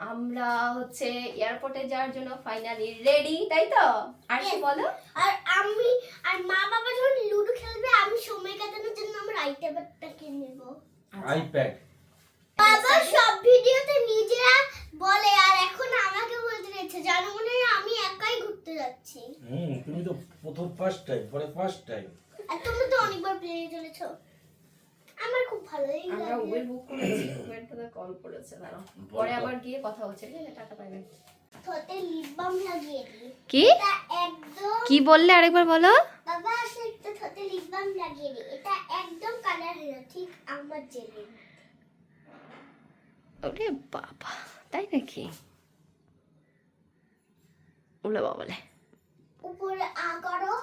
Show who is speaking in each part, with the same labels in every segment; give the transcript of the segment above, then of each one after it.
Speaker 1: আমরা হচ্ছে এয়ারপোর্টে যাওয়ার জন্য ফাইনালি রেডি তাই তো? আর কি বলো?
Speaker 2: আর আমি আর মা বাবা যখন লুডো খেলবে আমি সময় কাটানোর জন্য আমার আইপ্যাডটা কিনে নেব।
Speaker 3: আইপ্যাড
Speaker 2: বাবা সব ভিডিওতে নিজেরা বলে আর এখন আমাকে বলতে রয়েছে জানো মনে হয় আমি একাই ঘুরতে যাচ্ছি।
Speaker 3: হুম তুমি তো প্রথম ফার্স্ট টাইম পরে ফার্স্ট টাইম
Speaker 2: আর তোমরা তো অনেকবার প্লেনে চলেছো। আমার খুব ভালো
Speaker 1: আমরা উবের বুক করেছি উবের থেকে কল করেছে দাঁড়াও। পরে আবার গিয়ে কথা হচ্ছে ঠিক আছে? টাকা পাইবে
Speaker 2: ঠোঁটে লিপ বাম লাগিয়ে দিই।
Speaker 1: কি?
Speaker 2: এটা একদম
Speaker 1: কি বললে আরেকবার বলো?
Speaker 2: বাবা আসলে একটু ঠোঁটে লিপ বাম লাগিয়ে দিই। এটা একদম কালার হয়ে ঠিক আমার জেলে।
Speaker 1: ওরে বাবা তাই নাকি? উলে বাবলে।
Speaker 2: উপরে আ করো।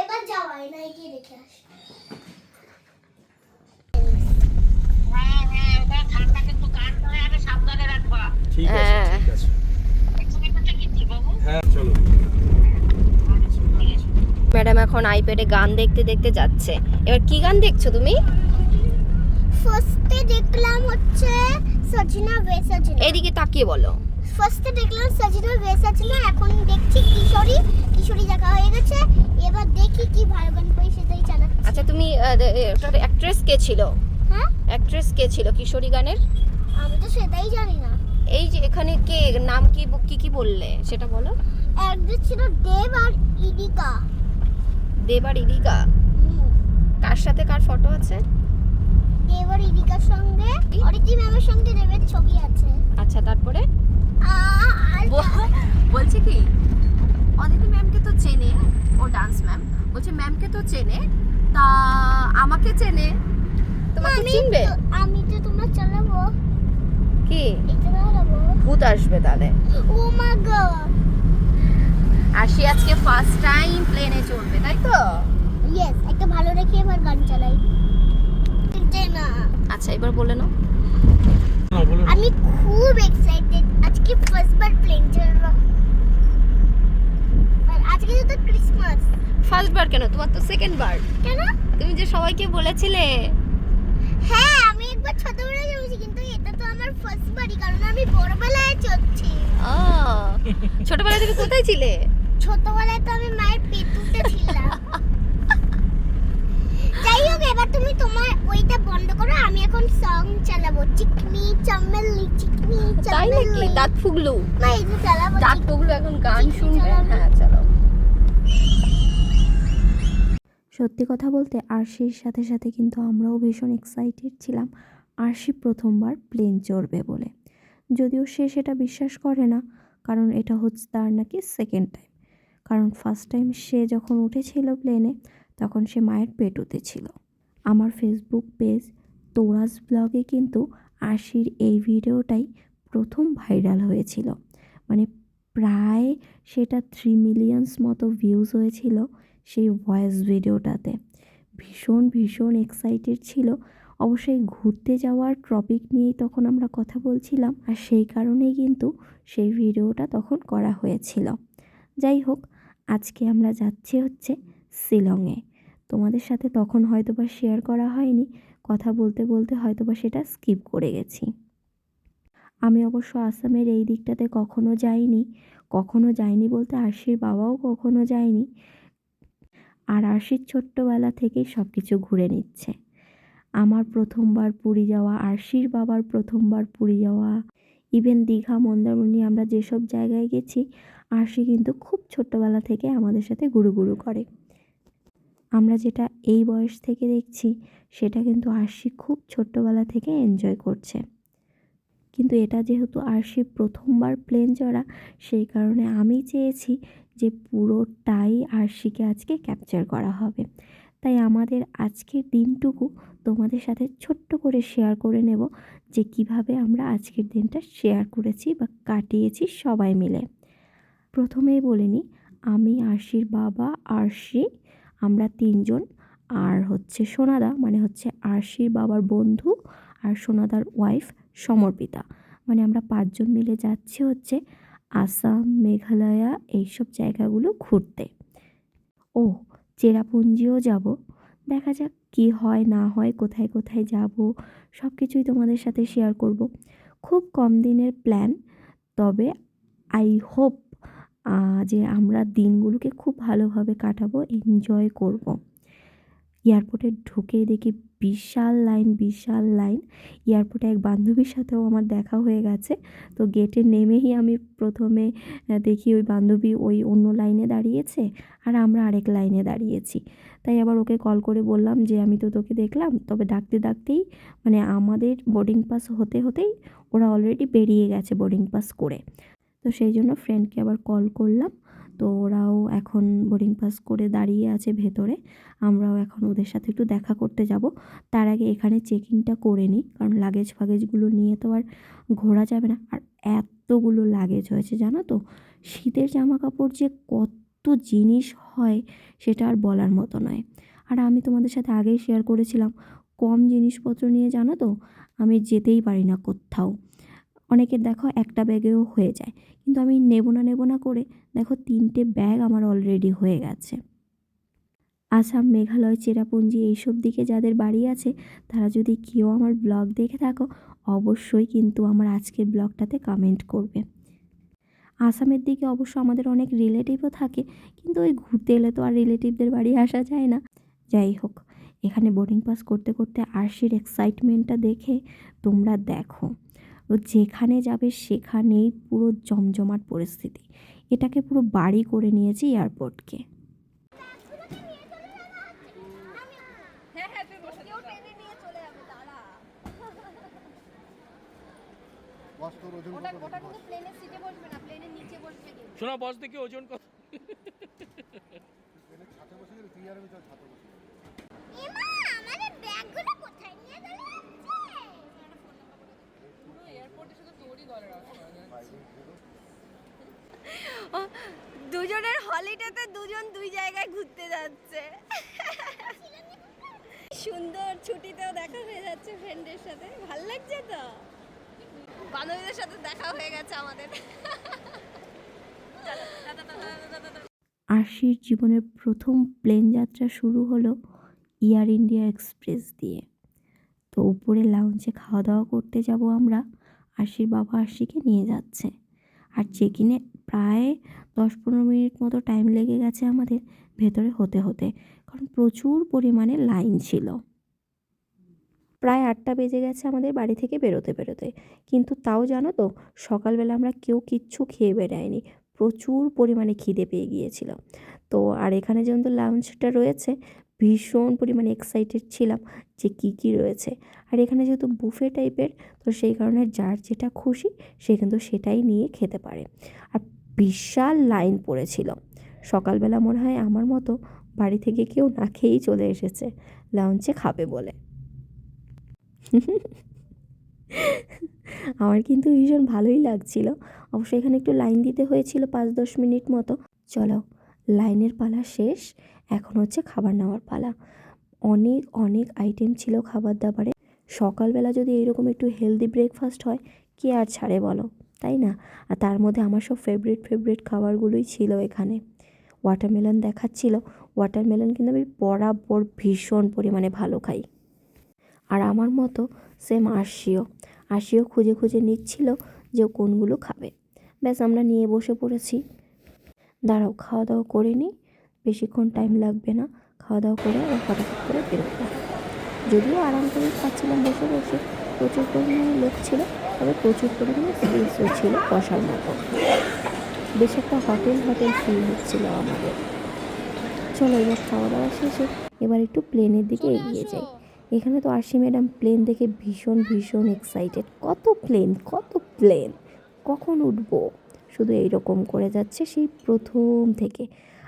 Speaker 2: এবার যাওয়াই না এগিয়ে রেখে আসি
Speaker 3: ঠিক আছে
Speaker 1: হ্যাঁ।
Speaker 3: ঠিক আছে হ্যাঁ চলো
Speaker 1: ম্যাডাম এখন আইপ্যাডে গান দেখতে দেখতে যাচ্ছে। এবার কি গান দেখছ তুমি?
Speaker 2: ফার্স্টে দেখলাম হচ্ছে সজিনা বে সজিনা
Speaker 1: এদিকে তাকিয়ে বলো।
Speaker 2: ফার্স্টে দেখলাম সজিনা বে সজিনা এখন দেখছি কিশোরী। কিশোরী দেখা হয়ে গেছে। এবার দেখি কি ভালো গান পাই সেটাই জানাচ্ছি।
Speaker 1: আচ্ছা তুমি ওটার অ্যাক্ট্রেস কে ছিল?
Speaker 2: হ্যাঁ?
Speaker 1: অ্যাক্ট্রেস কে ছিল কিশোরী গানের?
Speaker 2: আমি তো সেটাই জানি না।
Speaker 1: এই যে এখানে কে নাম কি কি কি বললে? সেটা বলো।
Speaker 2: একজন ছিল দেব আর ইদিকা
Speaker 1: দেব আর ইদিকা
Speaker 2: হুম,
Speaker 1: কার সাথে কার ফটো আছে?
Speaker 2: দেব আর ইদিকার সঙ্গে অরিতি ম্যামের সঙ্গে দেবের ছবি আছে।
Speaker 1: আচ্ছা তারপরে? বলছে কি অদিতি ম্যামকে তো চেনে ও ডান্স ম্যাম বলছে ম্যামকে তো চেনে তা আমাকে চেনে। তোমাকে
Speaker 2: আমি
Speaker 1: চিনবে?
Speaker 2: আমি তো তোমার চালাবো।
Speaker 1: কি?
Speaker 2: এটা
Speaker 1: ভূত আসবে তাহলে।
Speaker 2: ও মা গড।
Speaker 1: আর সে আজকে ফার্স্ট টাইম প্লেনে চড়বে তাই তো?
Speaker 2: ইয়েস একটা ভালো রেখে এবার গান চালাই। না
Speaker 1: আচ্ছা এবার বলে নাও।
Speaker 3: না বলো না।
Speaker 2: আমি খুব এক্সাইটেড আজকে ফার্স্ট বার প্লেন চালাবো আর আজকে তো ক্রিসমাস
Speaker 1: ফার্স্ট বার কেন? তোমার তো সেকেন্ড বার।
Speaker 2: কেন?
Speaker 1: তুমি যে সবাইকে বলেছিলে।
Speaker 2: হ্যাঁ আমি একবার ছোটবেলায় চলেছি কিন্তু এটা তো আমার ফার্স্ট বারই কারণ আমি বড়বেলায় চড়ছি।
Speaker 1: ও ছোটবেলায় তুমি কোথায় ছিলে?
Speaker 2: ছোটবেলায় তো আমি মায়ের পেটুতে ছিলাম। যাই হোক এবার তুমি তোমার ওইটা বন্ধ করো আমি এখন সং চালাবো। চিকনি চামেলি চিকনি
Speaker 1: তাই নাকি?
Speaker 2: চামেলি।
Speaker 1: দাঁত ফুগলু?
Speaker 2: না এই যে চালাবো
Speaker 1: দাঁত ফুগলু এখন গান শুনবে? হ্যাঁ চলো
Speaker 4: সত্যি কথা বলতে আরশির সাথে সাথে কিন্তু আমরাও ভীষণ এক্সাইটেড ছিলাম। আরশি প্রথমবার প্লেন চড়বে বলে। যদিও সে সেটা বিশ্বাস করে না কারণ এটা হচ্ছে তার নাকি সেকেন্ড টাইম কারণ ফার্স্ট টাইম সে যখন উঠেছিল প্লেনে তখন সে মায়ের পেটুতে ছিল। আমার ফেসবুক পেজ তোরাজ ব্লগে কিন্তু আশির এই ভিডিওটাই প্রথম ভাইরাল হয়েছিল। মানে প্রায় সেটা থ্রি মিলিয়ন্স মতো ভিউজ হয়েছিল সেই ভয়েস ভিডিওটাতে ভীষণ ভীষণ এক্সাইটেড ছিল। অবশ্যই ঘুরতে যাওয়ার টপিক নিয়েই তখন আমরা কথা বলছিলাম, আর সেই কারণেই কিন্তু সেই ভিডিওটা তখন করা হয়েছিল। যাই হোক, আজকে আমরা যাচ্ছি হচ্ছে শিলংয়ে। তোমাদের সাথে তখন হয়তোবা শেয়ার করা হয়নি, কথা বলতে বলতে হয়তোবা সেটা স্কিপ করে গেছি। আমি অবশ্য আসামের এই দিকটাতে কখনো যাইনি কখনো যাইনি বলতে আরশির বাবাও কখনো যায়নি। আর আরশির ছোট্টবেলা থেকেই সব কিছু ঘুরে নিচ্ছে। আমার প্রথমবার পুরী যাওয়া, আরশির বাবার প্রথমবার পুরী যাওয়া ইভেন দীঘা, মন্দারমণি, আমরা যেসব জায়গায় গেছি আরশি কিন্তু খুব ছোট্টবেলা থেকে আমাদের সাথে গুরু গুরু করে। আমরা যেটা এই বয়স থেকে দেখছি, সেটা কিন্তু আরশি খুব ছোট্টবেলা থেকে এনজয় করছে। কিন্তু এটা যেহেতু আরশি প্রথমবার প্লেন চড়া, সেই কারণে আমি চেয়েছি যে পুরোটাই আরশিকে আজকে ক্যাপচার করা হবে। তাই আমাদের আজকের দিনটুকু তোমাদের সাথে ছোট্ট করে শেয়ার করে নেব যে কীভাবে আমরা আজকের দিনটা শেয়ার করেছি বা কাটিয়েছি সবাই মিলে। প্রথমেই বলে নিই, আমি আরশির বাবা, আরশি, আমরা তিনজন। আর হচ্ছে সোনাদা মানে হচ্ছে আরশির বাবার বন্ধু আর সোনাদার ওয়াইফ সমর্পিতা। মানে আমরা পাঁচজন মিলে যাচ্ছি হচ্ছে আসাম, মেঘালয়া, এইসব জায়গাগুলো ঘুরতে। ও, চেরাপুঞ্জিও যাব। দেখা যাক কি হয়, না হয়, কোথায় কোথায় যাব সব কিছুই তোমাদের সাথে শেয়ার করব। খুব কম দিনের প্ল্যান তবে আই হোপ যে আমরা দিনগুলোকে খুব ভালোভাবে কাটাবো এনজয় করব। এয়ারপোর্টে ঢুকে দেখি বিশাল লাইন বিশাল লাইন এয়ারপোর্টে এক বান্ধবীর সাথেও আমার দেখা হয়ে গেছে। তো গেটে নেমেই আমি প্রথমে দেখি ওই বান্ধবী ওই অন্য লাইনে দাঁড়িয়েছে আর আমরা আরেক লাইনে দাঁড়িয়েছি। তাই আবার ওকে কল করে বললাম যে, আমি তো তোকে দেখলাম। তবে ডাকতে ডাকতেই মানে আমাদের বোর্ডিং পাস হতে হতেই ওরা অলরেডি বেরিয়ে গেছে বোর্ডিং পাস করে। তো সেই জন্য ফ্রেন্ডকে আবার কল করলাম। তো ওরাও এখন বোর্ডিং পাস করে দাঁড়িয়ে আছে ভেতরে। আমরাও এখন ওদের সাথে একটু দেখা করতে যাব। তার আগে এখানে চেকিংটা করে নিই, কারণ লাগেজ ফাগেজগুলো নিয়ে তো আর ঘোরা যাবে না। আর এতগুলো লাগেজ হয়েছে, জানো তো? শীতের জামা কাপড় যে কত জিনিস হয়, সেটা আর বলার মতো নয়। আর আমি তোমাদের সাথে আগেই শেয়ার করেছিলাম, কম জিনিসপত্র নিয়ে জানো তো? আমি যেতেই পারি না কোথাও। অনেকের দেখো একটা ব্যাগেও হয়ে যায়। কিন্তু আমি নেব না নেব না করে দেখো তিনটে ব্যাগ আমার অলরেডি হয়ে গেছে। আসাম মেঘালয়, চেরাপুঞ্জি এইসব দিকে যাদের বাড়ি আছে, তারা যদি কেউ আমার ব্লগ দেখে থাকো, অবশ্যই কিন্তু আমার আজকের ব্লগটাতে কমেন্ট করবে। আসামের দিকে অবশ্য আমাদের অনেক রিলেটিভও থাকে, কিন্তু ওই ঘুরতে এলে তো আর রিলেটিভদের বাড়ি আসা যায় না। যাই হোক, এখানে বোর্ডিং পাস করতে করতে আরশির এক্সাইটমেন্টটা দেখে তোমরা দেখো। ও যেখানে যাবে সেখানেই পুরো জমজমাট পরিস্থিতি। এটাকে পুরো বাড়ি করে নিয়েছে এয়ারপোর্টকে।
Speaker 1: হ্যাঁ হ্যাঁ
Speaker 3: শোনা বস দেখি ওজন কত।
Speaker 5: ছাতে বসে গেলে তুই আর আমি ছাতে বসে
Speaker 2: আমাদের ব্যাগগুলো কোথায় নিয়ে
Speaker 1: দুজনের হলিডেতে দুজন দুই জায়গায় ঘুরতে যাচ্ছে। সুন্দর ছুটিতেও দেখা হয়ে যাচ্ছে ফ্রেন্ডের সাথে। ভালো লাগছে তো? বান্ধবীদের সাথে দেখা হয়ে গেছে আমাদের।
Speaker 4: আরশির জীবনের প্রথম প্লেন যাত্রা শুরু হলো এয়ার ইন্ডিয়া এক্সপ্রেস দিয়ে। তো উপরে লাউঞ্জে খাওয়া দাওয়া করতে যাব আমরা। আরশির বাবা আরশিকে নিয়ে যাচ্ছে। আর চেক ইনে প্রায় দশ পনেরো মিনিট মতো টাইম লেগে গেছে আমাদের ভেতরে হতে হতে, কারণ প্রচুর পরিমাণে লাইন ছিল। প্রায় আটটা বেজে গেছে আমাদের বাড়ি থেকে বেরোতে বেরোতে। কিন্তু তাও জানো তো, সকালবেলা আমরা কেউ কিচ্ছু খেয়ে বেড়াইনি প্রচুর পরিমাণে খিদে পেয়ে গিয়েছিল। তো আর এখানে যেহেতু লাউঞ্জটা রয়েছে ভীষণ পরিমাণে এক্সাইটেড ছিলাম যে কী কী রয়েছে। আর এখানে যেহেতু বুফে টাইপের তো সেই কারণে যার যেটা খুশি, সে কিন্তু সেটাই নিয়ে খেতে পারে। আর বিশাল লাইন পড়েছিল। সকালবেলা মনে হয় আমার মতো বাড়ি থেকে কেউ না খেয়েই চলে এসেছে। লাউঞ্জে খাবে বলে। আমার কিন্তু ভীষণ ভালোই লাগছিল। অবশ্য এখানে একটু লাইন দিতে হয়েছিল পাঁচ দশ মিনিট মতো। চলো লাইনের পালা শেষ, এখন হচ্ছে খাবার নেওয়ার পালা। অনেক অনেক আইটেম ছিল খাবার দাবারে। সকালবেলা যদি এরকম একটু হেলদি ব্রেকফাস্ট হয়, কে আর ছাড়ে বলো, তাই না? আর তার মধ্যে আমার সব ফেভারিট ফেভারিট খাবারগুলোই ছিল এখানে। ওয়াটারমেলন দেখাচ্ছিল। ওয়াটারমেলন কিন্তু আমি বরাবর ভীষণ পরিমাণে ভালো খাই। আর আমার মতো সেম আরশিও। আরশিও খুঁজে খুঁজে নিচ্ছিল যে কোনগুলো খাবে। ব্যাস আমরা নিয়ে বসে পড়েছি। দাঁড়াও খাওয়া দাওয়া করে নিই বেশিক্ষণ টাইম লাগবে না। খাওয়া দাওয়া করে ও ফটাফট করে বেরোবো যদিও আরাম করে খাচ্ছিলাম বসে বসে। প্রচুর পরিমাণে লোক ছিল তবে প্রচুর পরিমাণে স্পেসও ছিল বসার মতো। বেশ একটা হোটেল হোটেল ফিল হচ্ছিল আমাদের। চলো এবার খাওয়া দাওয়া শেষে এবার একটু প্লেনের দিকে এগিয়ে যাই। এখানে তো আরশি ম্যাডাম প্লেন দেখে ভীষণ ভীষণ এক্সাইটেড কত প্লেন কত প্লেন কখন উঠবো? শুধু এইরকম করে যাচ্ছে সেই প্রথম থেকে।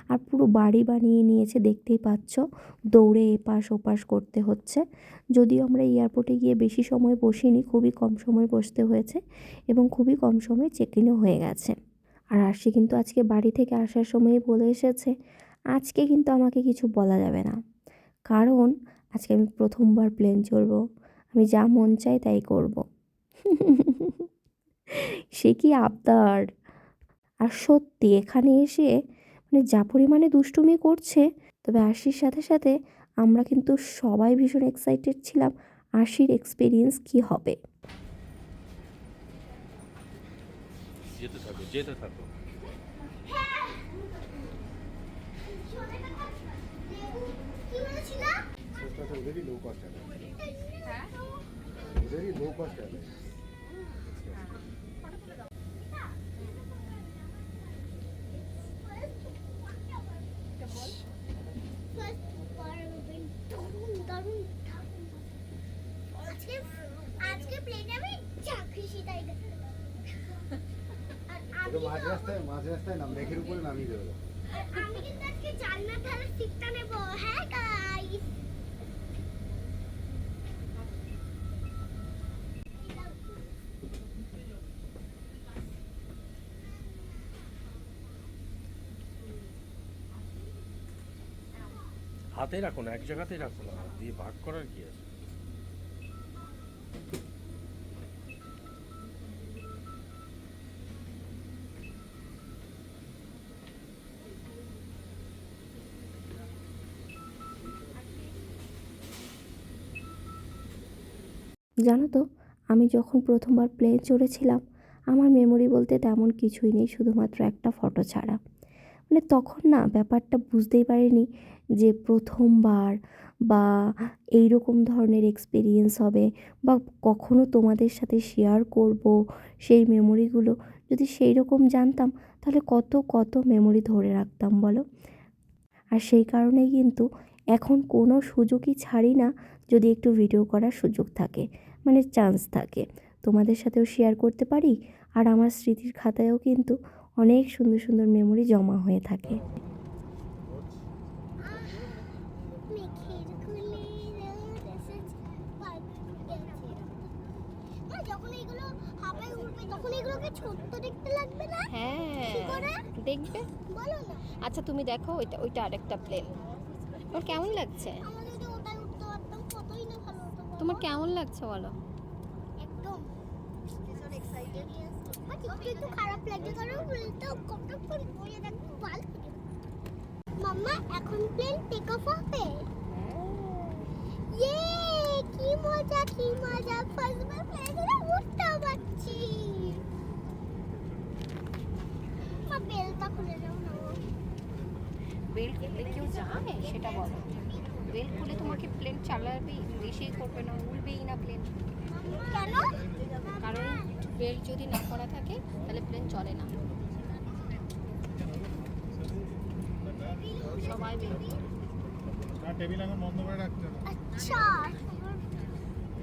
Speaker 4: আর পুরো বাড়ি বানিয়ে নিয়েছে, দেখতেই পাচ্ছ। দৌড়ে এপাশ ওপাশ করতে হচ্ছে। যদিও আমরা এয়ারপোর্টে গিয়ে বেশি সময় বসিনি, খুবই কম সময় বসতে হয়েছে এবং খুবই কম সময় চেক ইনও হয়ে গেছে। আর আরশি কিন্তু আজকে বাড়ি থেকে আসার সময় বলে এসেছে, আজকে কিন্তু আমাকে কিছু বলা যাবে না। কারণ আজকে আমি প্রথমবার প্লেন চড়বো, আমি যা মন চাই তাই করব। সে কি আবদার? আর সত্যি এখানে এসে মানে যা পরিমাণে দুষ্টুমি করছে তবে আশির সাথে সাথে আমরা কিন্তু সবাই ভীষণ এক্সাইটেড ছিলাম আশির এক্সপিরিয়েন্স কি হবে।
Speaker 3: যেতে থাকো যেতে থাকো।
Speaker 2: কি বলেছিল
Speaker 5: সেটা তো ওদেরই লো কস্ট এয়ারলাইন
Speaker 1: হ্যাঁ
Speaker 5: লো কস্ট এয়ারলাইন
Speaker 2: দারুণ দারুণ আজকে আজকে প্লেনে আমি যা খুশি তাই দেবো। আর আমি
Speaker 5: তো মাঝ রাস্তায় মাঝ রাস্তায় নাম লেখের উপরে নামিয়ে দেবে।
Speaker 2: আমি কিন্তু আজকে জান্নাত ধারের সিটটা নেব। হ্যাঁ গাইস
Speaker 3: হাতে রাখো না এক জায়গাতেই রাখো না। দিয়ে ভাগ করার কি আছে?
Speaker 4: জানো তো, আমি যখন প্রথমবার প্লেন চড়েছিলাম, আমার মেমোরি বলতে তেমন কিছুই নেই, শুধুমাত্র একটা ফটো ছাড়া। মানে তখন না, ব্যাপারটা বুঝতেই পারিনি যে প্রথমবার বা এই রকম ধরনের এক্সপিরিয়েন্স হবে বা কখনো তোমাদের সাথে শেয়ার করব সেই মেমোরিগুলো যদি সেই রকম জানতাম, তাহলে কত কত মেমোরি ধরে রাখতাম বলো? আর সেই কারণেই কিন্তু এখন কোনো সুযোগই ছাড়ি না যদি একটু ভিডিও করার সুযোগ থাকে মানে চান্স থাকে তোমাদের সাথেও শেয়ার করতে পারি আর আমার স্মৃতির খাতায়ও কিন্তু অনেক সুন্দর সুন্দর মেমোরি জমা হয়ে থাকে।
Speaker 1: হ্যাঁ দেখবে।
Speaker 2: বলো না
Speaker 1: আচ্ছা তুমি দেখো ওইটা ওইটা আরেকটা প্লেন তোমার কেমন লাগছে
Speaker 2: আমরা যদি ওটাই উঠতে পারতাম কতই না ভালো হতো বলো?
Speaker 1: তোমার কেমন লাগছে বলো?
Speaker 2: একদম। ভীষণ এক্সাইটেড একটু একটু খারাপ কারণ প্লেনটা মাম্মা এখন প্লেন টেক অফ হবে? ইয়ে কি মজা কি মজা। ফার্স্ট বার প্লেনে উঠতে পারছি। মা বেলটা খুলে দাও না।
Speaker 1: খুলে কেউ সেটা বলো। বেল খুলে তোমাকে প্লেন চালাবেই বেশি করবে না উড়বেই না প্লেন
Speaker 2: কেন?
Speaker 1: কারণ বেল যদি না করা থাকে তাহলে প্লেন চলে না। সবাই বেল
Speaker 5: টেবিল এখন বন্ধ করে রাখতে হবে।
Speaker 2: আচ্ছা।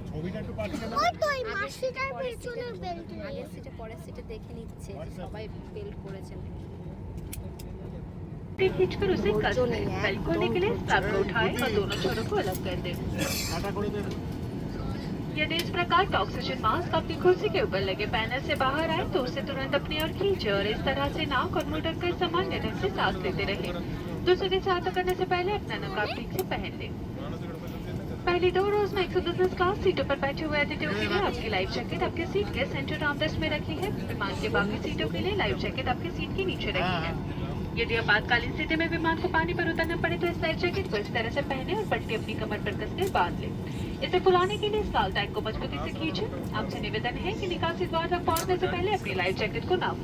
Speaker 5: ছবিটা একটু পাঠিয়ে
Speaker 2: ওই তো ওই মাসিটার পেছনে বেল্ট
Speaker 1: আগের সিটে পরের সিটে দেখে নিচ্ছে সবাই বেল করেছে নাকি।
Speaker 6: पट्टी खींचकर उसे कस दें। बेल के लिए स्लैब को उठाए और दोनों छोरों को अलग कर दे। यदि इस प्रकार ऑक्सीजन मास्क अपनी कुर्सी के ऊपर लगे पैनल से बाहर आए तो उसे तुरंत अपनी ओर खींचे और इस तरह से नाक और मुँह ढककर सामान्य ढंग से सांस लेते रहे। दूसरों के साथ करने से पहले अपना नकाब ठीक से पहन ले। पहली दो रोज में एक सौ बिज़नेस क्लास सीटों पर बैठे हुए अतिथियों के लिए आपकी लाइफ जैकेट आपके सीट के सेंटर आमदर्श में रखी है। विमान के बाकी सीटों के लिए लाइफ जैकेट आपके सीट के नीचे रखी है। यदि आपातकालीन स्थिति में विमान को पानी पर उतरना पड़े तो इस लाइफ जैकेट को इस तरह से पहने और पट्टी अपनी कमर पर कसकर बाँध ले। इसे फुलाने के लिए साल टैंक को मजबूती से खींचे। आपसे निवेदन है कि निकासी द्वार तक पहुँचने से पहले अपनी लाइफ जैकेट को ना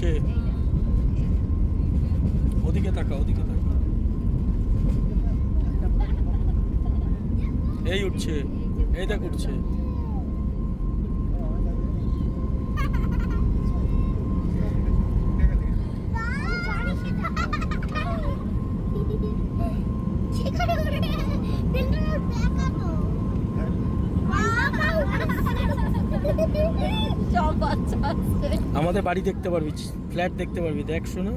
Speaker 3: ওদিক
Speaker 2: ওদিকে তাকা ওদিকে তাকা এই উঠছে এই দেখ উঠছে। আমাদের বাড়ি দেখতে পারবি ফ্ল্যাট দেখতে পারবি। দেখ শোনা।